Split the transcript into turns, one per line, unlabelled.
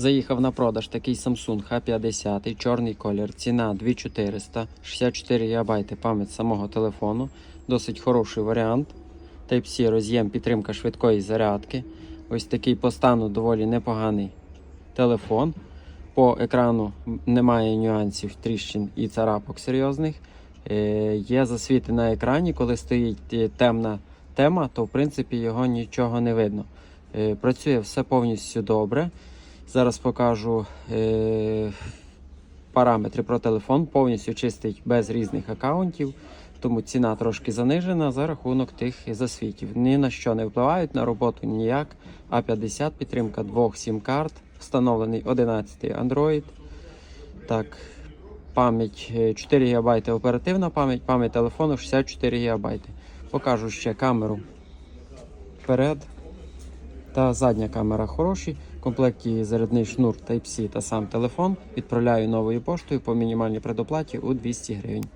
Заїхав на продаж такий Samsung A50, чорний колір, ціна 2400, 64 ГБ пам'ять самого телефону. Досить хороший варіант. Type-C роз'єм, підтримка швидкої зарядки. Ось такий по стану доволі непоганий телефон. По екрану немає нюансів, тріщин і царапок серйозних. Е, Є засвіти на екрані, коли стоїть е, темна тема, то в принципі його нічого не видно. Е, Працює все повністю добре. Зараз покажу е, параметри про телефон, повністю чистий без різних аккаунтів, тому ціна трошки занижена за рахунок тих засвітів. Ні на що не впливають на роботу ніяк. А50 підтримка двох сім-карт, встановлений 11 Android. Так, пам'ять е, 4 ГБ оперативна пам'ять, пам'ять телефону 64 ГБ. Покажу ще камеру вперед. Та задня камера хороші. Комплекті зарядний шнур Type-C та сам телефон. Відправляю новою поштою по мінімальній предоплаті у 200 гривень.